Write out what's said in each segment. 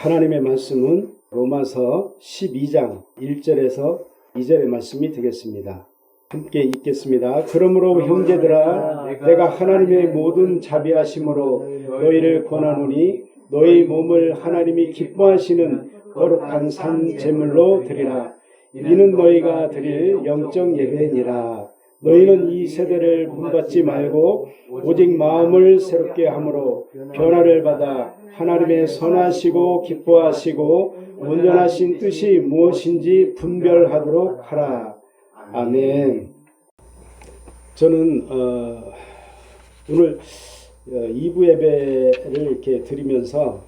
하나님의 말씀은 로마서 12장 1절에서 2절의 말씀이 되겠습니다. 함께 읽겠습니다. 그러므로 형제들아 내가 하나님의 모든 자비하심으로 너희를 권하노니 너희 몸을 하나님이 기뻐하시는 거룩한 산 제물로 드리라. 이는 너희가 드릴 영적 예배니라. 너희는 이 세대를 본받지 말고 오직 마음을 새롭게 함으로 변화를 받아 하나님의 선하시고 기뻐하시고 온전하신 뜻이 무엇인지 분별하도록 하라. 아멘. 저는 어, 오늘 어, 2부 예배를 이렇게 드리면서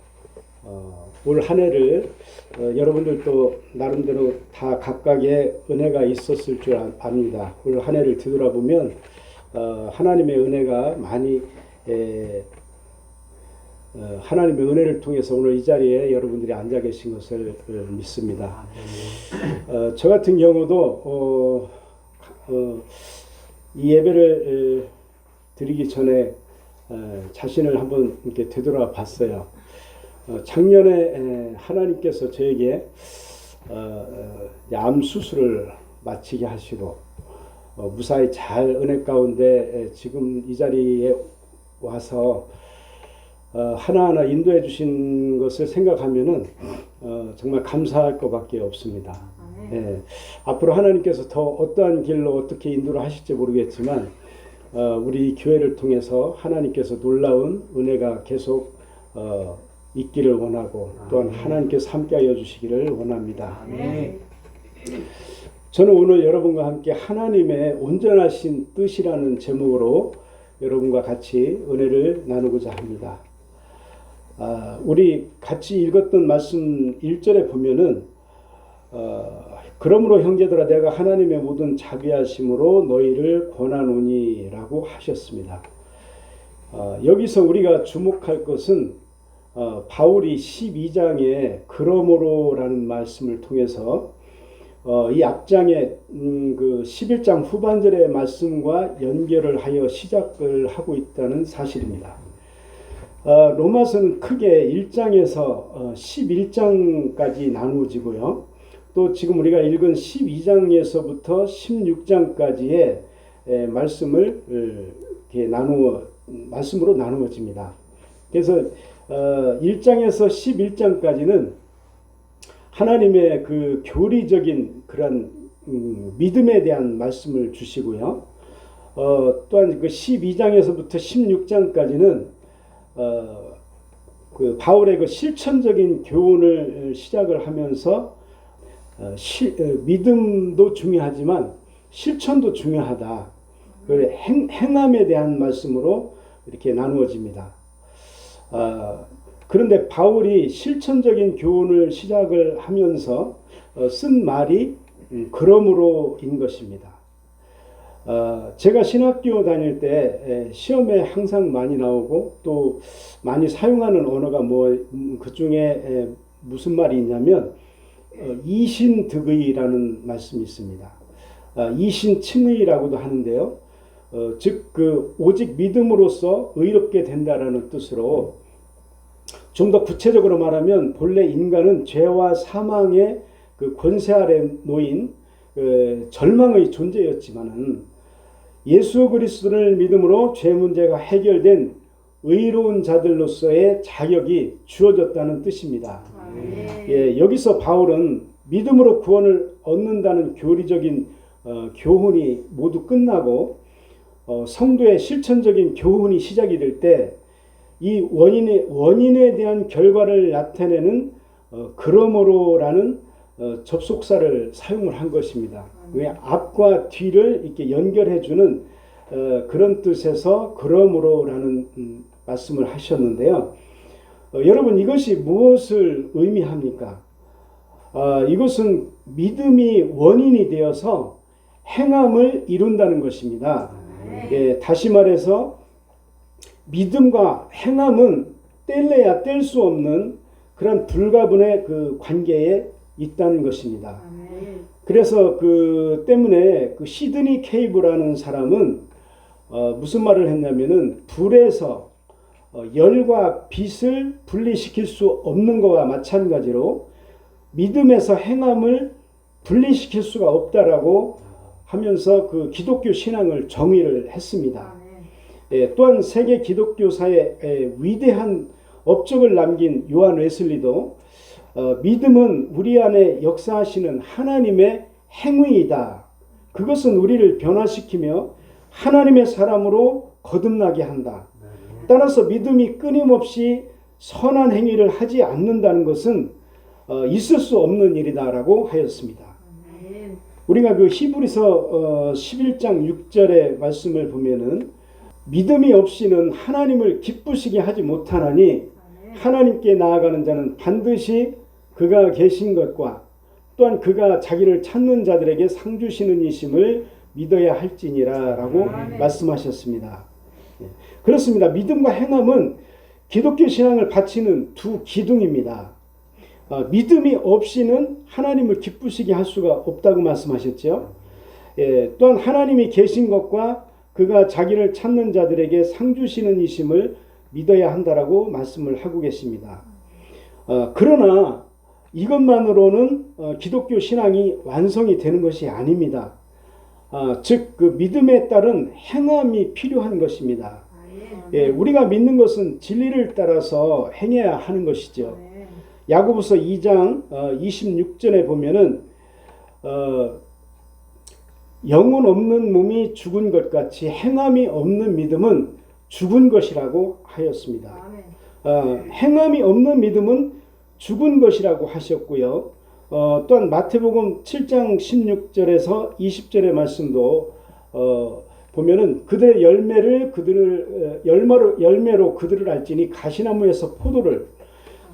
어, 올 한 해를 어, 여러분들도 나름대로 다 각각의 은혜가 있었을 줄 아- 압니다. 올 한 해를 뒤돌아보면 어, 하나님의 은혜가 많이 에, 어, 하나님의 은혜를 통해서 오늘 이 자리에 여러분들이 앉아 계신 것을 어, 믿습니다. 어, 저 같은 경우도 어, 어, 이 예배를 에, 드리기 전에 어, 자신을 한번 이렇게 되돌아 봤어요. 어, 작년에 에, 하나님께서 저에게 어, 어, 암 수술을 마치게 하시고 어, 무사히 잘 은혜 가운데 에, 지금 이 자리에 와서 어, 하나하나 인도해 주신 것을 생각하면은 어, 정말 감사할 것밖에 없습니다. 예, 앞으로 하나님께서 더 어떠한 길로 어떻게 인도를 하실지 모르겠지만 어, 우리 교회를 통해서 하나님께서 놀라운 은혜가 계속 어, 있기를 원하고 또한 하나님께서 함께 하여 주시기를 원합니다. 저는 오늘 여러분과 함께 하나님의 온전하신 뜻이라는 제목으로 여러분과 같이 은혜를 나누고자 합니다. 아, 우리 같이 읽었던 말씀 1절에 보면은 어, 그러므로 형제들아 내가 하나님의 모든 자비하심으로 너희를 권하노니라고 하셨습니다. 어, 여기서 우리가 주목할 것은 어, 바울이 12장에 그러므로라는 말씀을 통해서 어, 이 앞장의 음, 그 11장 후반절의 말씀과 연결을 하여 시작을 하고 있다는 사실입니다. 어, 로마서는 크게 1장에서 어, 11장까지 나누어지고요. 또 지금 우리가 읽은 12장에서부터 16장까지의 에, 말씀을 어, 이렇게 나누어 말씀으로 나누어집니다. 그래서 어, 1장에서 11장까지는 하나님의 그 교리적인 그런 음, 믿음에 대한 말씀을 주시고요. 어, 또한 그 12장에서부터 16장까지는 어, 그 바울의 그 실천적인 교훈을 시작을 하면서 어, 시, 어, 믿음도 중요하지만 실천도 중요하다. 그 행, 행함에 대한 말씀으로 이렇게 나누어집니다. 어, 그런데 바울이 실천적인 교훈을 시작을 하면서 어, 쓴 말이 음, 그러므로인 것입니다. 어, 제가 신학교 다닐 때 에, 시험에 항상 많이 나오고 또 많이 사용하는 언어가 뭐 음, 그중에 에, 무슨 말이 있냐면 어, 이신득의라는 말씀이 있습니다. 어, 이신칭의라고도 하는데요. 어, 즉그 오직 믿음으로써 의롭게 된다라는 뜻으로 좀 더 구체적으로 말하면 본래 인간은 죄와 사망의 그 권세 아래 놓인 그 절망의 존재였지만은 예수 그리스도를 믿음으로 죄 문제가 해결된 의로운 자들로서의 자격이 주어졌다는 뜻입니다. 예, 여기서 바울은 믿음으로 구원을 얻는다는 교리적인 어, 교훈이 모두 끝나고 어, 성도의 실천적인 교훈이 시작이 될 때 이 원인의 원인에 대한 결과를 나타내는 어, 그러므로라는 어, 접속사를 사용을 한 것입니다. 왜 앞과 뒤를 이렇게 연결해주는 어, 그런 뜻에서 그러므로라는 음, 말씀을 하셨는데요. 어, 여러분 이것이 무엇을 의미합니까? 아, 이것은 믿음이 원인이 되어서 행함을 이룬다는 것입니다. 예, 다시 말해서 믿음과 행함은 뗄래야 뗄 수 없는 그런 불가분의 그 관계에 있다는 것입니다. 그래서 그 때문에 그 시드니 케이브라는 사람은 어, 무슨 말을 했냐면은 불에서 어, 열과 빛을 분리시킬 수 없는 것과 마찬가지로 믿음에서 행함을 분리시킬 수가 없다라고 하면서 그 기독교 신앙을 정의를 했습니다. 예, 또한 세계 기독교사의 에, 위대한 업적을 남긴 요한 웨슬리도 어, 믿음은 우리 안에 역사하시는 하나님의 행위이다. 그것은 우리를 변화시키며 하나님의 사람으로 거듭나게 한다. 따라서 믿음이 끊임없이 선한 행위를 하지 않는다는 것은 어, 있을 수 없는 일이다라고 하였습니다. 우리가 그 히브리서 어, 11장 6절의 말씀을 보면은 믿음이 없이는 하나님을 기쁘시게 하지 못하나니 하나님께 나아가는 자는 반드시 그가 계신 것과 또한 그가 자기를 찾는 자들에게 상 주시는 이심을 믿어야 할지니라라고. 말씀하셨습니다. 예. 그렇습니다. 믿음과 행함은 기독교 신앙을 바치는 두 기둥입니다. 어, 믿음이 없이는 하나님을 기쁘시게 할 수가 없다고 말씀하셨죠. 예, 또한 하나님이 계신 것과 그가 자기를 찾는 자들에게 상 주시는 이심을 믿어야 한다라고 말씀을 하고 계십니다. 어, 그러나 이것만으로는 어, 기독교 신앙이 완성이 되는 것이 아닙니다. 아, 즉, 그 믿음에 따른 행함이 필요한 것입니다. 예, 우리가 믿는 것은 진리를 따라서 행해야 하는 것이죠. 야고보서 2장 어, 26절에 보면은 어, 영혼 없는 몸이 죽은 것 같이 행함이 없는 믿음은 죽은 것이라고 하였습니다. 어, 행함이 없는 믿음은 죽은 것이라고 하셨고요. 어, 또한 마태복음 7장 16절에서 20절의 말씀도 어, 보면은 그들의 열매를 그들을 어, 열매로 열매로 그들을 알지니 가시나무에서 포도를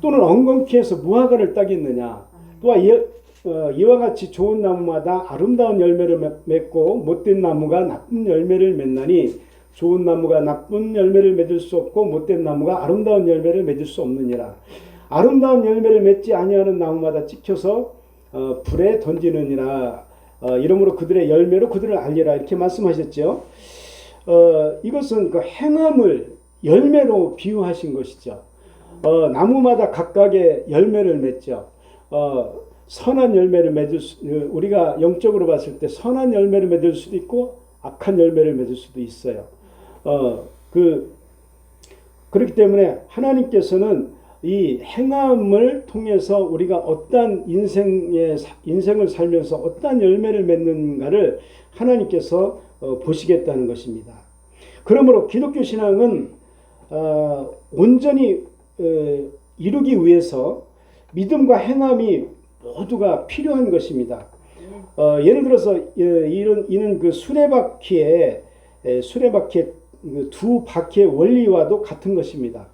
또는 엉겅퀴에서 무화과를 따겠느냐. 또한 예, 어, 이와 같이 좋은 나무마다 아름다운 열매를 맺- 맺고 못된 나무가 나쁜 열매를 맺나니 좋은 나무가 나쁜 열매를 맺을 수 없고 못된 나무가 아름다운 열매를 맺을 수 없느니라. 아름다운 열매를 맺지 아니하는 나무마다 찍혀서 어, 불에 던지느니라. 어, 이러므로 그들의 열매로 그들을 알리라 이렇게 말씀하셨죠. 어, 이것은 그 행함을 열매로 비유하신 것이죠. 어, 나무마다 각각의 열매를 맺죠. 어, 선한 열매를 맺을 수, 어, 우리가 영적으로 봤을 때 선한 열매를 맺을 수도 있고 악한 열매를 맺을 수도 있어요. 어, 그 그렇기 때문에 하나님께서는 이 행함을 통해서 우리가 어떠한 인생의 사- 인생을 살면서 어떠한 열매를 맺는가를 하나님께서 어, 보시겠다는 것입니다. 그러므로 기독교 신앙은 어, 온전히 어, 이루기 위해서 믿음과 행함이 모두가 필요한 것입니다. 어, 예를 들어서 예, 이런 이는 그 수레바퀴의 에, 수레바퀴의 그두 바퀴의 원리와도 같은 것입니다.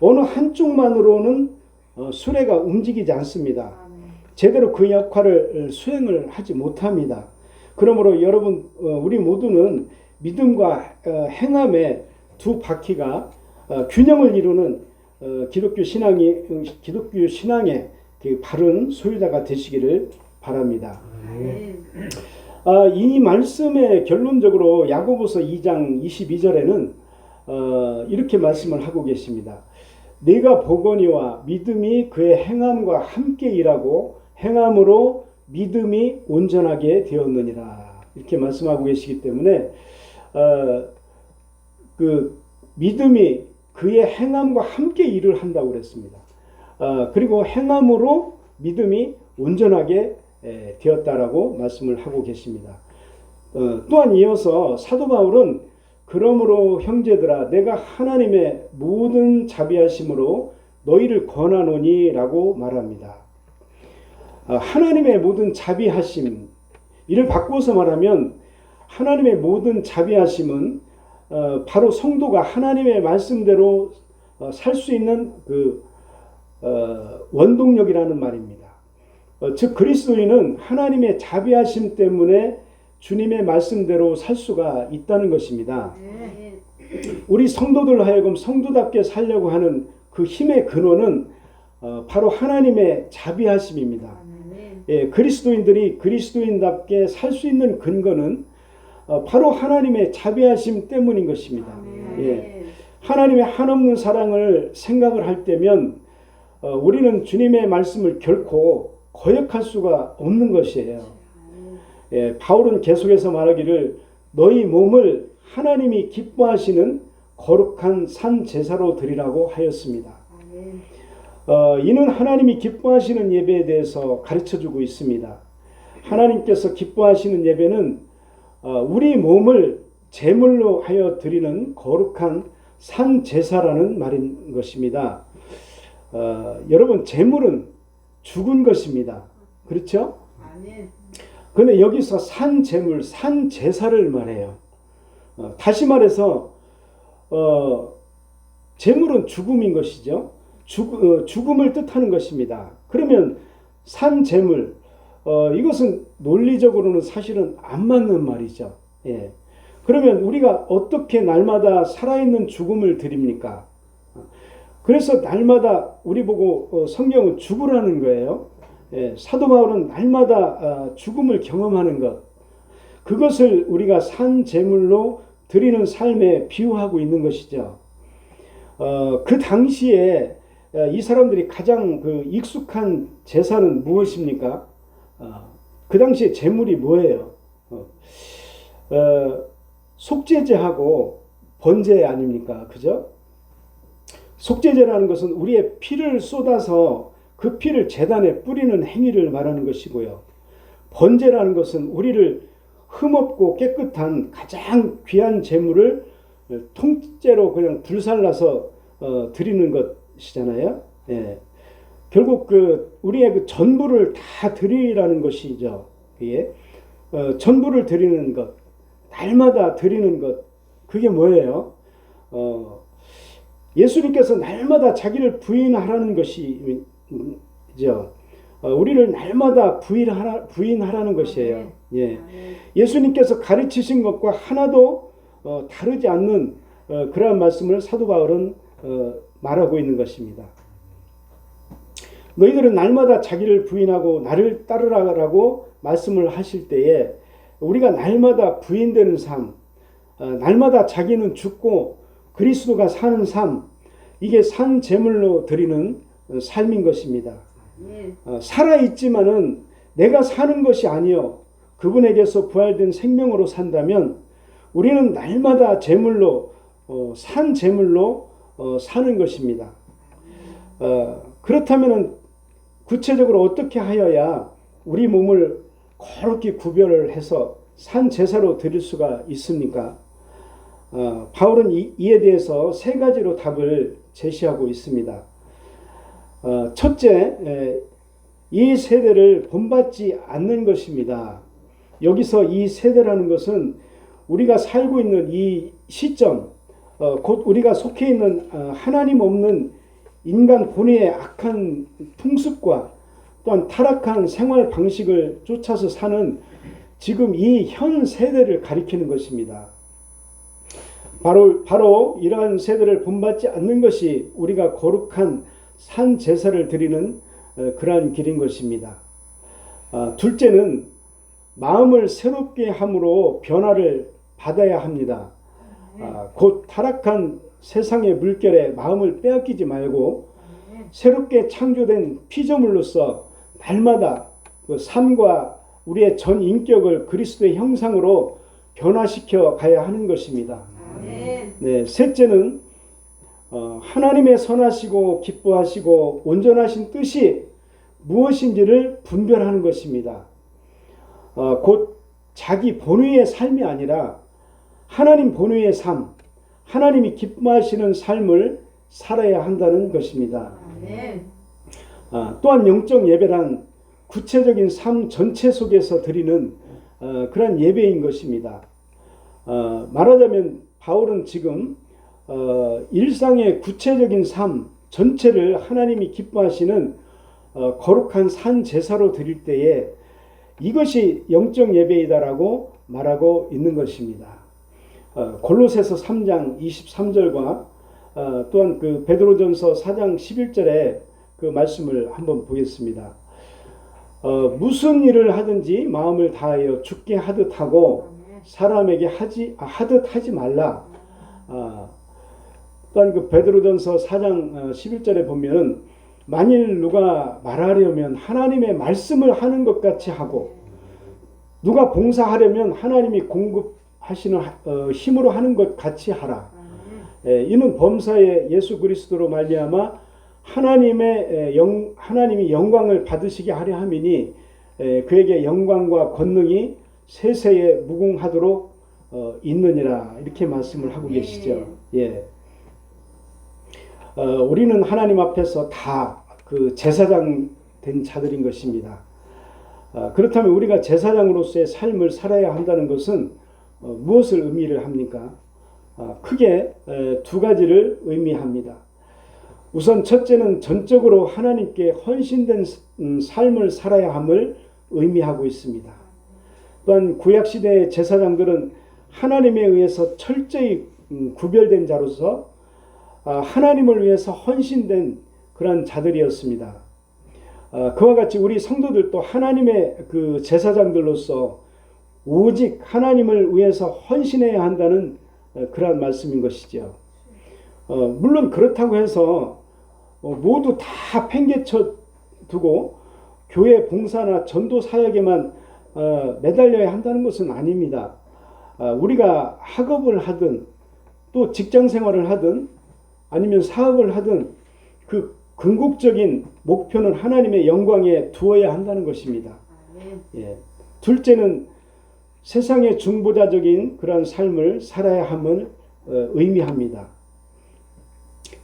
어느 한쪽만으로는 어, 수레가 움직이지 않습니다. 제대로 그 역할을 수행을 하지 못합니다. 그러므로 여러분 어, 우리 모두는 믿음과 어, 행함의 두 바퀴가 어, 균형을 이루는 어, 기독교 신앙이 음, 기독교 신앙의 그 바른 소유자가 되시기를 바랍니다. 아, 이 말씀의 결론적으로 야고보서 2장 22절에는 어, 이렇게 말씀을 하고 계십니다. 내가 보거니와 믿음이 그의 행함과 함께 일하고 행함으로 믿음이 온전하게 되었느니라 이렇게 말씀하고 계시기 때문에 어, 그 믿음이 그의 행함과 함께 일을 한다고 그랬습니다. 어, 그리고 행함으로 믿음이 온전하게 에, 되었다라고 말씀을 하고 계십니다. 어, 또한 이어서 사도 바울은 그러므로 형제들아 내가 하나님의 모든 자비하심으로 너희를 권하노니라고 말합니다. 어, 하나님의 모든 자비하심 이를 바꿔서 말하면 하나님의 모든 자비하심은 어, 바로 성도가 하나님의 말씀대로 어, 살수 있는 그 어, 원동력이라는 말입니다. 어, 즉 그리스도인은 하나님의 자비하심 때문에 주님의 말씀대로 살 수가 있다는 것입니다. 우리 성도들 하여금 성도답게 살려고 하는 그 힘의 근원은 어, 바로 하나님의 자비하심입니다. 예, 그리스도인들이 그리스도인답게 살 수 있는 근거는 어, 바로 하나님의 자비하심 때문인 것입니다. 예. 하나님의 한없는 사랑을 생각을 할 때면 어, 우리는 주님의 말씀을 결코 거역할 수가 없는 것이에요. 예, 바울은 계속해서 말하기를 너희 몸을 하나님이 기뻐하시는 거룩한 산 제사로 드리라고 하였습니다. 어, 이는 하나님이 기뻐하시는 예배에 대해서 가르쳐 주고 있습니다. 하나님께서 기뻐하시는 예배는 어, 우리 몸을 제물로 하여 드리는 거룩한 산 제사라는 말인 것입니다. 어, 여러분 제물은 죽은 것입니다. 그렇죠? 근데 여기서 산 제물, 산 제사를 말해요. 어, 다시 말해서 어, 제물은 죽음인 것이죠. 죽, 어, 죽음을 뜻하는 것입니다. 그러면 산 제물 어, 이것은 논리적으로는 사실은 안 맞는 말이죠. 예. 그러면 우리가 어떻게 날마다 살아있는 죽음을 드립니까? 그래서 날마다 우리 보고 어, 성경은 죽으라는 거예요. 예, 사도 바울은 날마다 어, 죽음을 경험하는 것, 그것을 우리가 산 제물로 드리는 삶에 비유하고 있는 것이죠. 어, 그 당시에 어, 이 사람들이 가장 그 익숙한 제사는 무엇입니까? 어, 그 당시에 제물이 뭐예요? 어, 어, 속죄제하고 번제 아닙니까? 그죠? 속죄제라는 것은 우리의 피를 쏟아서 그 피를 재단에 뿌리는 행위를 말하는 것이고요. 번제라는 것은 우리를 흠없고 깨끗한 가장 귀한 제물을 통째로 그냥 불살라서 어, 드리는 것이잖아요. 예. 결국 그 우리의 그 전부를 다 드리라는 것이죠. 그게 어, 전부를 드리는 것, 날마다 드리는 것, 그게 뭐예요? 어, 예수님께서 날마다 자기를 부인하라는 것이죠. 어, 우리를 날마다 부인하라, 부인하라는 것이에요. 예. 아멘. 예수님께서 가르치신 것과 하나도 어, 다르지 않는 어, 그러한 말씀을 사도 바울은 어, 말하고 있는 것입니다. 너희들은 날마다 자기를 부인하고 나를 따르라고 말씀을 하실 때에 우리가 날마다 부인되는 삶, 어, 날마다 자기는 죽고 그리스도가 사는 삶, 이게 산 제물로 드리는 어, 삶인 것입니다. 아멘. 어, 살아 있지만은 내가 사는 것이 아니요 그분에게서 부활된 생명으로 산다면 우리는 날마다 제물로 어, 산 제물로 어, 사는 것입니다. 어, 그렇다면은 구체적으로 어떻게 하여야 우리 몸을 거룩히 구별을 해서 산 제사로 드릴 수가 있습니까? 어, 바울은 이, 이에 대해서 세 가지로 답을 제시하고 있습니다. 어, 첫째, 에, 이 세대를 본받지 않는 것입니다. 여기서 이 세대라는 것은 우리가 살고 있는 이 시점, 어, 곧 우리가 속해 있는 어, 하나님 없는 인간 본의의 악한 풍습과 또한 타락한 생활 방식을 쫓아서 사는 지금 이 현 세대를 가리키는 것입니다. 바로 바로 이러한 세대를 본받지 않는 것이 우리가 거룩한 산 제사를 드리는 어, 그러한 길인 것입니다. 아, 둘째는 마음을 새롭게 함으로 변화를 받아야 합니다. 아, 곧 타락한 세상의 물결에 마음을 빼앗기지 말고 새롭게 창조된 피조물로서 날마다 그 삶과 우리의 전 인격을 그리스도의 형상으로 변화시켜 가야 하는 것입니다. 네, 셋째는 어, 하나님의 선하시고 기뻐하시고 온전하신 뜻이 무엇인지를 분별하는 것입니다. 어, 곧 자기 본의의 삶이 아니라 하나님 본의의 삶, 하나님이 기뻐하시는 삶을 살아야 한다는 것입니다. 아, 또한 영적 예배란 구체적인 삶 전체 속에서 드리는 어, 그런 예배인 것입니다. 어, 말하자면 바울은 지금 어, 일상의 구체적인 삶 전체를 하나님이 기뻐하시는 어, 거룩한 산 제사로 드릴 때에 이것이 영적 예배이다라고 말하고 있는 것입니다. 어, 골로새서 3장 23절과 어, 또한 그 베드로전서 4장 11절에 그 말씀을 한번 보겠습니다. 어, 무슨 일을 하든지 마음을 다하여 죽게 하듯 하고. 사람에게 하지 아, 하듯 하지 말라. 아, 또한 그 베드로전서 4장 11절에 보면 만일 누가 말하려면 하나님의 말씀을 하는 것 같이 하고 누가 봉사하려면 하나님이 공급하시는 어, 힘으로 하는 것 같이 하라. 예, 이는 범사에 예수 그리스도로 말미암아 하나님의 에, 영 하나님이 영광을 받으시게 하려 함이니 에, 그에게 영광과 권능이 세세에 무궁하도록 어, 있느니라 이렇게 말씀을 하고 계시죠. 예. 어, 우리는 하나님 앞에서 다 그 제사장 된 자들인 것입니다. 어, 그렇다면 우리가 제사장으로서의 삶을 살아야 한다는 것은 어, 무엇을 의미를 합니까? 어, 크게 에, 두 가지를 의미합니다. 우선 첫째는 전적으로 하나님께 헌신된 음, 삶을 살아야 함을 의미하고 있습니다. 또한 구약 시대의 제사장들은 하나님에 의해서 철저히 음, 구별된 자로서 아, 하나님을 위해서 헌신된 그런 자들이었습니다. 아, 그와 같이 우리 성도들도 하나님의 그 제사장들로서 오직 하나님을 위해서 헌신해야 한다는 어, 그러한 말씀인 것이죠. 어, 물론 그렇다고 해서 어, 모두 다 팽개쳐 두고 교회 봉사나 전도 사역에만 어, 매달려야 한다는 것은 아닙니다. 어, 우리가 학업을 하든 또 직장 생활을 하든 아니면 사업을 하든 그 궁극적인 목표는 하나님의 영광에 두어야 한다는 것입니다. 예. 둘째는 세상의 중보자적인 그런 삶을 살아야 함을 어, 의미합니다.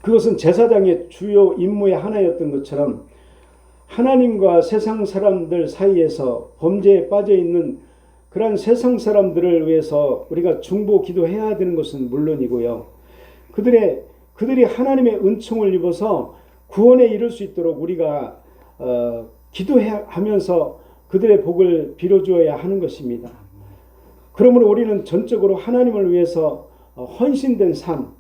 그것은 제사장의 주요 임무의 하나였던 것처럼 하나님과 세상 사람들 사이에서 범죄에 빠져 있는 그러한 세상 사람들을 위해서 우리가 중보 기도해야 되는 것은 물론이고요. 그들의 그들이 하나님의 은총을 입어서 구원에 이를 수 있도록 우리가 어, 기도하면서 그들의 복을 빌어주어야 하는 것입니다. 그러므로 우리는 전적으로 하나님을 위해서 어, 헌신된 삶,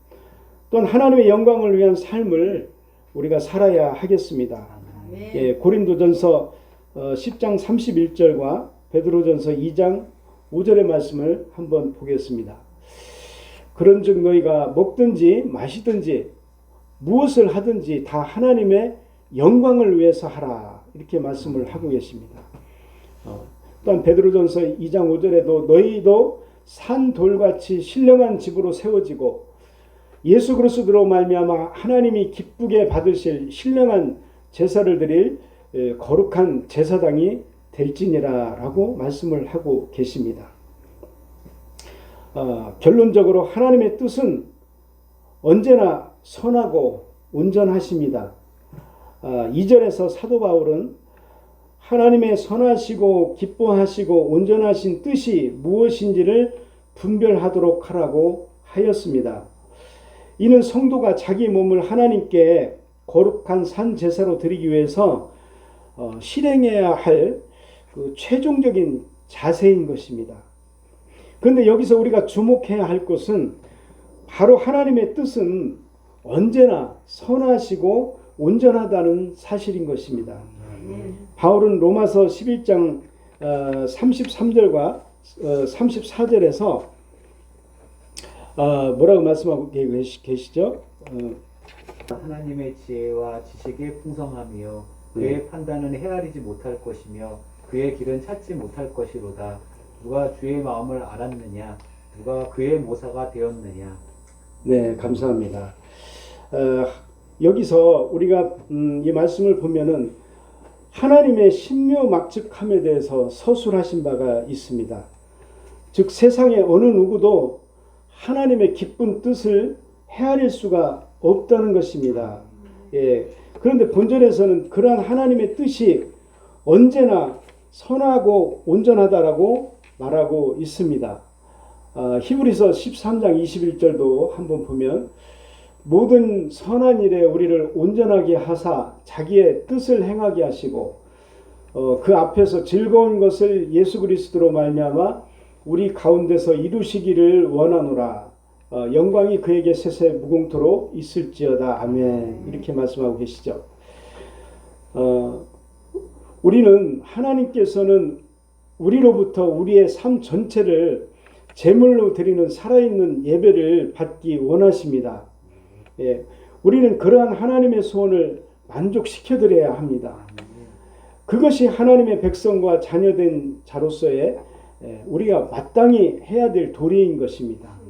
또한 하나님의 영광을 위한 삶을 우리가 살아야 하겠습니다. 예, 고린도전서 어, 10장 31절과 베드로전서 2장 5절의 말씀을 한번 보겠습니다. 그런즉 너희가 먹든지 마시든지 무엇을 하든지 다 하나님의 영광을 위해서 하라 이렇게 말씀을 하고 계십니다. 어, 또한 베드로전서 2장 5절에도 너희도 산 돌같이 신령한 집으로 세워지고 예수 그리스도로 말미암아 하나님이 기쁘게 받으실 신령한 제사를 드릴 에, 거룩한 제사장이 될지니라라고 말씀을 하고 계십니다. 어, 결론적으로 하나님의 뜻은 언제나 선하고 온전하십니다. 어, 2절에서 사도 바울은 하나님의 선하시고 기뻐하시고 온전하신 뜻이 무엇인지를 분별하도록 하라고 하였습니다. 이는 성도가 자기 몸을 하나님께 거룩한 산 제사로 드리기 위해서 어, 실행해야 할 그 최종적인 자세인 것입니다. 그런데 여기서 우리가 주목해야 할 것은 바로 하나님의 뜻은 언제나 선하시고 온전하다는 사실인 것입니다. 바울은 로마서 11장 33절과 34절에서 어, 뭐라고 말씀하고 계시죠? 어, 하나님의 지혜와 지식이 풍성하며 그의 네. 판단은 헤아리지 못할 것이며 그의 길은 찾지 못할 것이로다. 누가 주의 마음을 알았느냐? 누가 그의 모사가 되었느냐? 네, 감사합니다. 어, 여기서 우리가 음, 이 말씀을 보면은 하나님의 신묘막측함에 대해서 서술하신 바가 있습니다. 즉 세상의 어느 누구도 하나님의 기쁜 뜻을 헤아릴 수가 없다는 것입니다. 예. 그런데 본절에서는 그러한 하나님의 뜻이 언제나 선하고 온전하다라고 말하고 있습니다. 아, 히브리서 13장 21절도 한번 보면 모든 선한 일에 우리를 온전하게 하사 자기의 뜻을 행하게 하시고 어, 그 앞에서 즐거운 것을 예수 그리스도로 말미암아 우리 가운데서 이루시기를 원하노라 어, 영광이 그에게 세세 무궁토록 있을지어다 아멘 이렇게 말씀하고 계시죠. 어, 우리는 하나님께서는 우리로부터 우리의 삶 전체를 제물로 드리는 살아있는 예배를 받기 원하십니다. 예, 우리는 그러한 하나님의 소원을 만족시켜 드려야 합니다. 그것이 하나님의 백성과 자녀된 자로서의 예, 우리가 마땅히 해야 될 도리인 것입니다.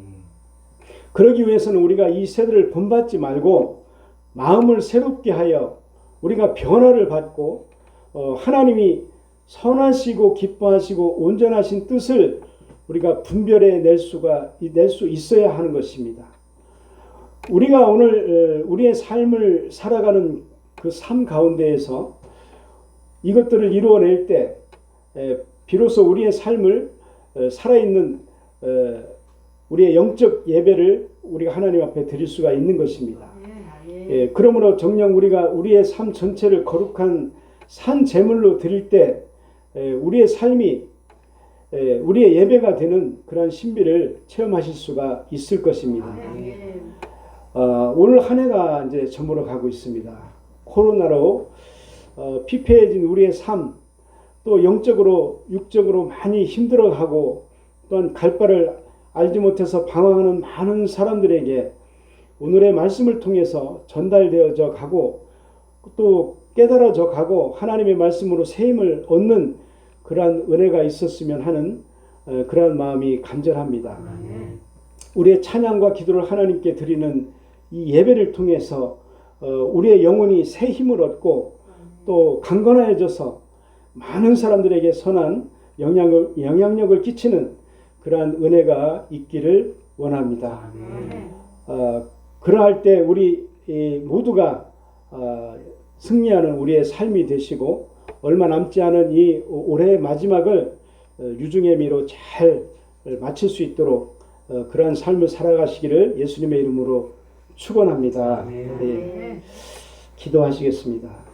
그러기 위해서는 우리가 이 세대를 본받지 말고 마음을 새롭게 하여 우리가 변화를 받고 어, 하나님이 선하시고 기뻐하시고 온전하신 뜻을 우리가 분별해 낼 수가 낼 수 있어야 하는 것입니다. 우리가 오늘 어, 우리의 삶을 살아가는 그 삶 가운데에서 이것들을 이루어낼 때 에, 비로소 우리의 삶을 어, 살아있는 어, 우리의 영적 예배를 우리가 하나님 앞에 드릴 수가 있는 것입니다. 예, 그러므로 정녕 우리가 우리의 삶 전체를 거룩한 산 제물로 드릴 때 에, 우리의 삶이 에, 우리의 예배가 되는 그러한 신비를 체험하실 수가 있을 것입니다. 어, 오늘 한 해가 이제 저물어 가고 있습니다. 코로나로 어, 피폐해진 우리의 삶, 또 영적으로 육적으로 많이 힘들어하고 또한 갈 바를 알지 못해서 방황하는 많은 사람들에게 오늘의 말씀을 통해서 전달되어져 가고 또 깨달아져 가고 하나님의 말씀으로 새 힘을 얻는 그러한 은혜가 있었으면 하는 어, 그러한 마음이 간절합니다. 우리의 찬양과 기도를 하나님께 드리는 이 예배를 통해서 어, 우리의 영혼이 새 힘을 얻고 또 강건해져서 많은 사람들에게 선한 영향을, 영향력을 끼치는 그러한 은혜가 있기를 원합니다. 어, 그러할 때 우리 이 모두가 어, 승리하는 우리의 삶이 되시고 얼마 남지 않은 이 올해의 마지막을 어, 유중의 미로 잘 마칠 수 있도록 어, 그러한 삶을 살아가시기를 예수님의 이름으로 축원합니다. 예, 기도하시겠습니다.